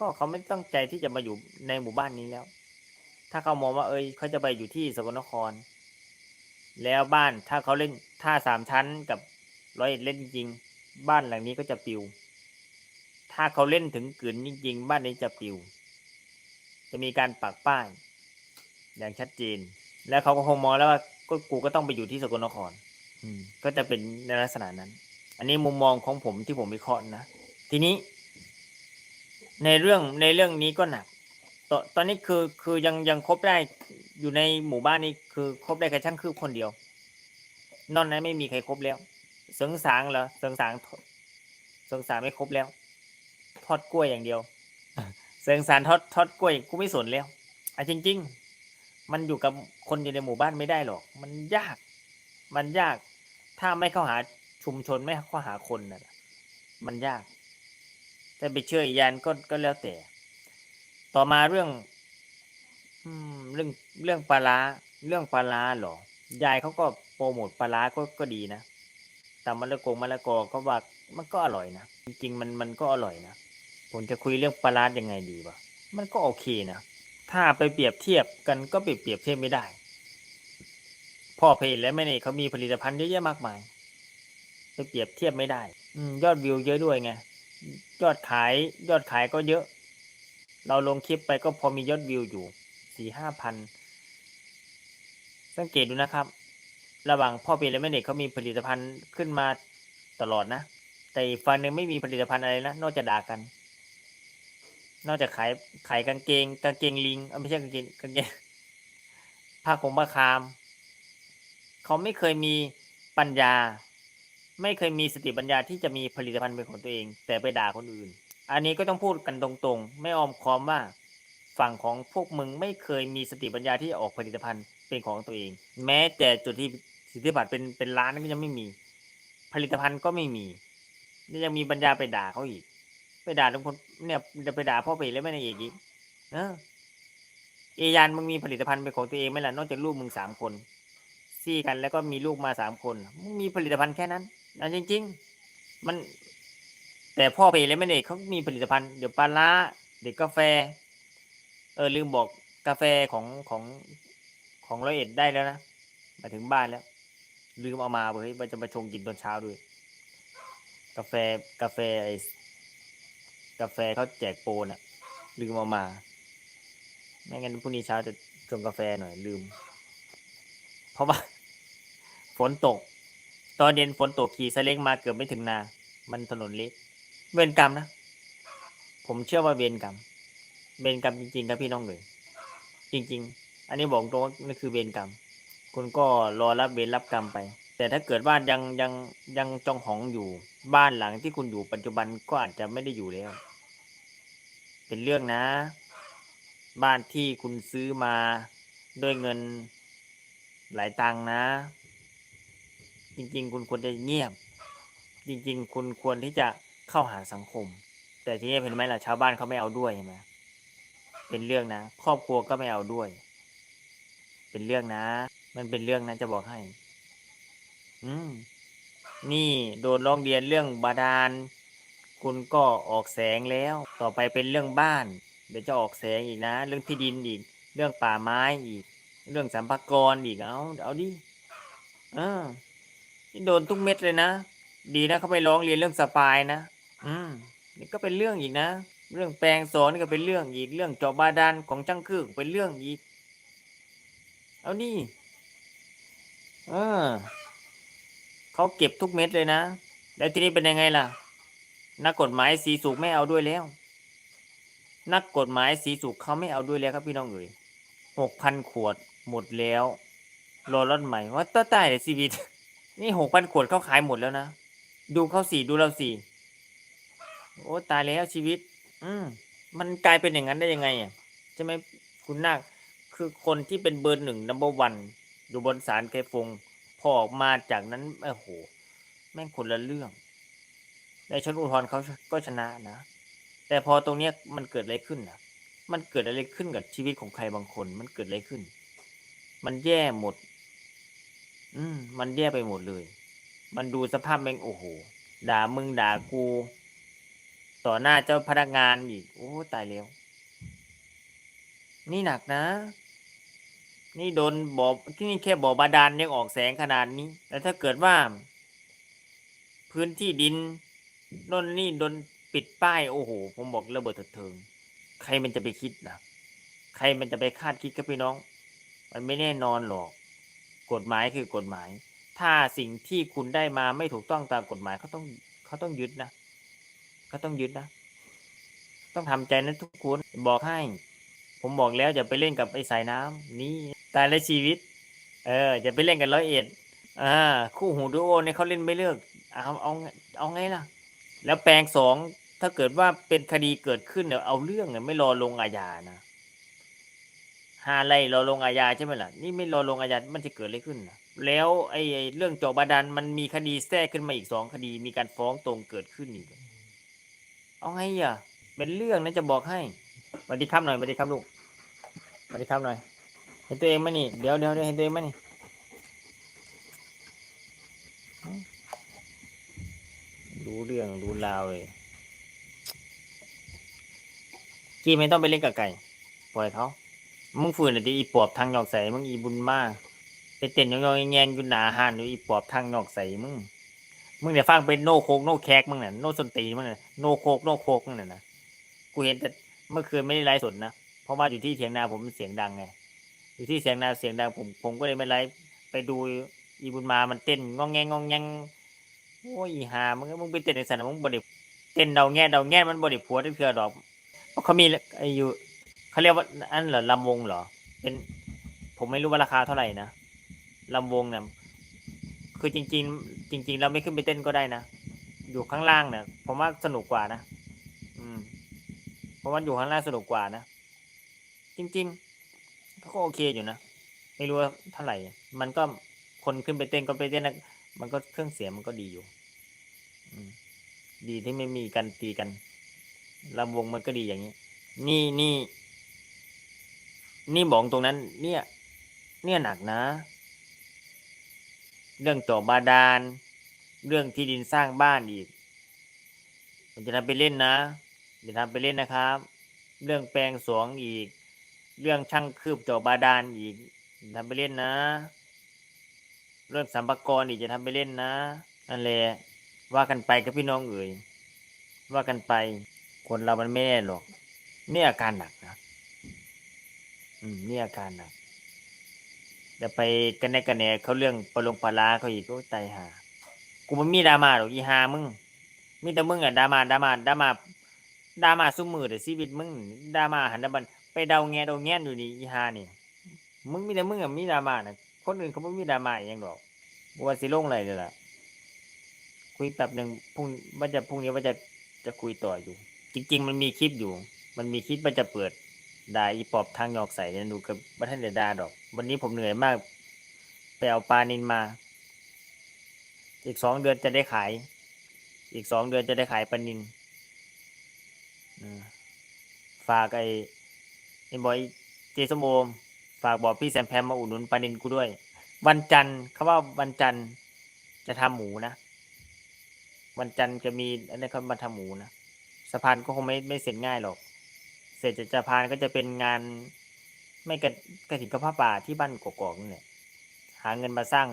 ก็เขาไม่ตั้งใจที่จะมาอยู่ในหมู่บ้านนี้แล้ว ถ้าเขามองว่าเอ้ยเขาจะไปอยู่ที่สกลนคร แล้วบ้านถ้าเขาเล่นท่าสามชั้นกับร้อยเอ็ดเล่นจริงๆบ้านหลังนี้ก็จะปิว ถ้าเขาเล่นถึงกลืนจริงๆบ้านนี้จะปิว จะมีการปักป้ายอย่างชัดเจน แล้วเขาก็คงมองแล้วว่าก็กูก็ต้องไปอยู่ที่สกลนคร อืม ก็จะเป็นในลักษณะนั้น อันนี้มุมมองของผมที่ผมวิเคราะห์นะ ทีนี้ ในเรื่องในเรื่องนี้ก็หนักตอนตอนนี้คือคือยังยังคบได้อยู่ในหมู่บ้านนี้คือคบได้แค่ช่างคืบคนเดียว นอกนั้นไม่มีใครครบแล้ว เสิงสางเหรอเสิงสางเสิงสางไม่ครบแล้ว ทอดกล้วยอย่างเดียว เสิงสารทอดทอดกล้วยกูไม่สนแล้วอะจริง ๆ มันอยู่กับคนอยู่ในหมู่บ้านไม่ได้หรอก มันยาก มันยาก ถ้าไม่เข้าหาชุมชนไม่เข้าหาคนน่ะมันยาก แต่ไปเชื่ออีกอยานก็ก็แล้วแต่ ต่อมาเรื่องเรื่องเรื่องปลาร้าเรื่องปลาร้าหรอยายเขาก็โปรโมทปลาร้าก็ก็ดีนะแต่มะละกงมะละกอก็ว่ามันก็อร่อยนะจริงๆมันมันก็อร่อยนะผมจะคุยเรื่องปลาร้ายังไงดีวะมันก็โอเคนะถ้าไปเปรียบเทียบกันก็ไปเปรียบเทียบไม่ได้ พ่อเพจและแม่เนเขามีผลิตภัณฑ์เยอะแยะมากมาย ไปเปรียบเทียบไม่ได้ อืยอดวิวเยอะด้วยไง ยอดขายยอดขายก็เยอะ เราลงคลิปไปก็พอมียอดวิวอยู่สี่ห้าพันสังเกตดูนะครับ ระหว่างพ่อเปียและแม่เด็กเขามีผลิตภัณฑ์ขึ้นมาตลอดนะ แต่อีกฝั่งหนึ่งไม่มีผลิตภัณฑ์อะไรนะ นอกจากด่ากัน นอกจากขายขายกางเกงกางเกงลิงไม่ใช่กางเกงกางเกงผ้าคงผ้าคาม เขาไม่เคยมีปัญญา ไม่เคยมีสติปัญญาที่จะมีผลิตภัณฑ์เป็นของตัวเอง แต่ไปด่าคนอื่น อันนี้ก็ต้องพูดกันตรงๆ ไม่ออมค้อมว่า ฝั่งของพวกมึงไม่เคยมีสติปัญญาที่จะออกผลิตภัณฑ์เป็นของตัวเอง แม้แต่จุดที่สิทธิบัตรเป็นเป็นล้านก็ยังไม่มี ผลิตภัณฑ์ก็ไม่มีนี่ยังมีปัญญาไปด่าเขาอีก ไปด่าทุกคนเนี่ยจะไปด่าพ่อไปแล้วไม่ได้อีกอีกเออเอยานมึงมีผลิตภัณฑ์เป็นของตัวเองไหมล่ะนอกจากลูกมึงสามคนซี่กันแล้วก็มีลูกมาสามคนมึงมีผลิตภัณฑ์แค่นั้น นะจริง ๆ มัน แต่พ่อไปแล้วไม่ได้เขามีผลิตภัณฑ์เดี๋ยวปลาร้าเด็กกาแฟ เออลืมบอกกาแฟของของของร้อยเอ็ดได้แล้วนะมาถึงบ้านแล้ว ลืมเอามาเว้ยว่าจะมาชงกินตอนเช้าด้วย กาแฟกาแฟไอกาแฟเขาแจกโปรน่ะ ลืมเอามาไม่งั้นพรุ่งนี้เช้าจะชงกาแฟหน่อยลืม เพราะว่าฝนตก ตอนเย็นฝนตกขี่ซาเล้งมาเกือบไม่ถึงนา มันถนนเละเวรกรรมนะ ผมเชื่อว่าเวรกรรม เวรกรรมจริงๆครับพี่น้องเลยจริง ๆ อันนี้บอกตรงว่านี่คือเวรกรรม คุณก็รอรับเวรรับกรรมไป แต่ถ้าเกิดว่ายังยังยังจองหองอยู่บ้านหลังที่คุณอยู่ปัจจุบันก็อาจจะไม่ได้อยู่แล้ว เป็นเรื่องนะ บ้านที่คุณซื้อมาด้วยเงินหลายตังนะ จริง ๆ คุณควรจะเงียบ จริง ๆ คุณควรที่จะเข้าหาสังคม แต่ทีนี้เห็นไหมล่ะชาวบ้านเขาไม่เอาด้วยใช่ไหมเป็นเรื่องนะ ครอบครัวก็ไม่เอาด้วย เป็นเรื่องนะ มันเป็นเรื่องนะจะบอกให้ อืม นี่โดนร้องเรียนเรื่องบาดาล คุณก็ออกแสงแล้ว ต่อไปเป็นเรื่องบ้าน เดี๋ยวจะออกแสงอีกนะ เรื่องที่ดินอีก เรื่องป่าไม้อีก เรื่องสัมภากรอีก เอา เอาดิเออ นี่โดนทุกเม็ดเลยนะ ดีนะเขาไปร้องเรียนเรื่องสปายนะ อืม นี่ก็เป็นเรื่องอีกนะ เรื่องแปลงโซนนี่ก็เป็นเรื่องอีก เรื่องจาะบาดาลของจังคือเป็นเรื่องอีก เอานี่ เออ เขาเก็บทุกเม็ดเลยนะ แล้วทีนี้เป็นยังไงล่ะ นักกฎหมายสีสุกไม่เอาด้วยแล้ว นักกฎหมายสีสุกเขาไม่เอาด้วยแล้วครับพี่น้องเอ๋ยหกพันขวดหมดแล้ว รอรถใหม่ว่าต้าตายเลยชีวิต นี่หกพันขวดเขาขายหมดแล้วนะ ดูเขาสี่ดูเราสี่โอ้ตายแล้วชีวิต อืมมันกลายเป็นอย่างนั้นได้ยังไงอะใช่ไหมคุณนาคคือคนที่เป็นเบอร์หนึ่งนัมเบอร์วันอยู่บนศาลแกฟงพอออกมาจากนั้นโอ้โห แม่งคนละเรื่อง ในชั้นอุทธรณ์เขาก็ชนะนะ แต่พอตรงเนี้ยมันเกิดอะไรขึ้นนะมันเกิดอะไรขึ้นกับชีวิตของใครบางคน มันเกิดอะไรขึ้น มันแย่หมด อืม มันแย่ไปหมดเลย มันดูสภาพแม่งโอ้โห ด่ามึงด่ากู ต่อหน้าเจ้าพนักงานอีก โอ้ตายแล้ว นี่หนักนะ นี่โดนบ่อที่นี่แค่บ่อบาดาลยังออกแสงขนาดนี้แล้วถ้าเกิดว่า พื้นที่ดินน่นนี่โดนปิดป้ายโอ้โห ผมบอกระเบิดเถิดเทิง ใครมันจะไปคิดนะใครมันจะไปคาดคิดกับพี่น้อง มันไม่แน่นอนหรอก กฎหมายคือกฎหมาย ถ้าสิ่งที่คุณได้มาไม่ถูกต้องตามกฎหมายเขาต้องเขาต้องยึดนะเขาต้องยึดนะ ต้องทำใจนะทุกคนบอกให้ ผมบอกแล้วอย่าไปเล่นกับไอ้สายน้ำนี่ตายแล้วชีวิต เอออย่าไปเล่นกันร้อยเอ็ดอ่าคู่หูดูโอเนี่ยเขาเล่นไม่เลิกเอาเอาเอาไงล่ะ แล้วแปลงสองถ้าเกิดว่าเป็นคดีเกิดขึ้นเนี่ยเอาเรื่องเนี่ยไม่รอลงอาญานะ หาไล่รอลงอาญาใช่ไหมล่ะนี่ไม่รอลงอาญา มันจะเกิดอะไรขึ้นนะแล้วไอ้ไอ้เรื่องเจาะบาดาลมันมีคดีแทรกขึ้นมาอีกสองคดี มีการฟ้องตรงเกิดขึ้นอีก เอาไงอะ เป็นเรื่องนะจะบอกให้สวัสดีครับหน่อยสวัสดีครับลูกสวัสดีครับหน่อย เห็นตัวเองไหมนี่ เดี๋ยวเดี๋ยวเดี๋ยวเห็นตัวเองไหมนี่รู้เรื่องรู้ราวเลยกี้ไม่ต้องไปเล่นกับไก่ ปล่อยเขา มึงฝืนแต่อีปอบทางหยอกใส่มึงอีบุญมากไปเต้นยองๆแงงอยู่หนาหานอยู่อีปอบทางหยอกใส่มึงมึงเดี๋ยวฟังเป็นโนโคกโนแคกมึงน่ะโนสนตีมึงน่ะโนโคกโนโคกมึงน่ะนะกูเห็นแต่เมื่อคืนไม่ได้ไลฟ์สดนะเพราะว่าอยู่ที่เถียงนาผมเสียงดังไงอยู่ที่เสียงนาเสียงดังผมผมก็เลยไม่ไลฟ์ไปดูอีบุญมามันเต้นงองแงงงองแงงโอ้ยอีหามึงมึงไปเต้นในสนามมึงบริเต้นเดาแง่เดาแง่มันบริผัวได้เพื่อดอกเพราะเขามีไอ้อยู่ เขาเรียกว่าอันเหรอลำวงเหรอ เป็นผมไม่รู้ว่าราคาเท่าไหร่นะลำวงเนี่ยคือจริง ๆ จริง ๆ เราไม่ขึ้นไปเต้นก็ได้นะอยู่ข้างล่างเนี่ยผมว่าสนุกกว่านะอืมเพราะว่าอยู่ข้างล่างสนุกกว่านะจริงๆก็โอเคอยู่นะไม่รู้ว่าเท่าไหร่ มันก็คนขึ้นไปเต้นก็ไปเต้นนะมันก็เครื่องเสียงมันก็ดีอยู่ดีที่ไม่มีการตีกันลำวงมันก็ดีอย่างนี้ นี่นี่ นี่บอกตรงนั้น เนี่ย เนี่ยหนักนะ เรื่องเจอบาดาล เรื่องที่ดินสร้างบ้านอีกมันจะทำไปเล่นนะอย่าทำไปเล่นนะครับ เรื่องแปลงสวงอีก เรื่องช่างคืบเจาะบาดาลอีกทำไปเล่นนะ เรื่องสัมภาระอีกจะทำไปเล่นนะนั่นแหละว่ากันไปกับพี่น้องเอ๋ยว่ากันไป คนเรามันไม่แน่หรอก นี่อาการหนักนะ อืมนี่อาการหนักเดี๋ยวไปกันแนกันแหนเขาเรื่องปลาลงปลาร้าเขาอีกโอ้ยตายหา กูมันมีดราม่าหรอกอีหามึง มีแต่มึงอะดราม่าดราม่าดราม่าดราม่าซุมือแต่ชีวิตมึงดราม่าหันดาบันไปเดาแงเดาแง่นอยู่นี่อีฮานี่ มึงมีแต่มึงอะมีดราม่านะคนอื่นเขาไม่มีดราม่าอย่างหรอกบ่ว่าสิลงอะไรเลยล่ะ คุยแป๊บหนึ่งพรุ่งว่าจะพรุ่งนี้ว่าจะจะคุยต่ออยู่ จริง ๆ มันมีคลิปอยู่ มันมีคลิปว่าจะเปิด ด่าอีปอบทางหยอกใส่เนี่ยดูกับบัท่านเดดาดอก วันนี้ผมเหนื่อยมาก ไปเอาปลานินมา อีกสองเดือนจะได้ขาย อีกสองเดือนจะได้ขายปลานินฝากไอ้เอ็นบอยเจสมโอมฝากบอกพี่แซมแพมมาอุดหนุนปลานินกูด้วย วันจันทร์เขาว่าวันจันทร์จะทำหมูนะ วันจันทร์จะมีอันนี้เขามาทำหมูนะสะพานก็คงไม่ไม่เสร็จง่ายหรอก เสร็จจะพานก็จะเป็นงานไม่กระกระถิ่นกระผ้าป่าที่บ้านกอกๆนี่แหละหาเงินมาสร้าง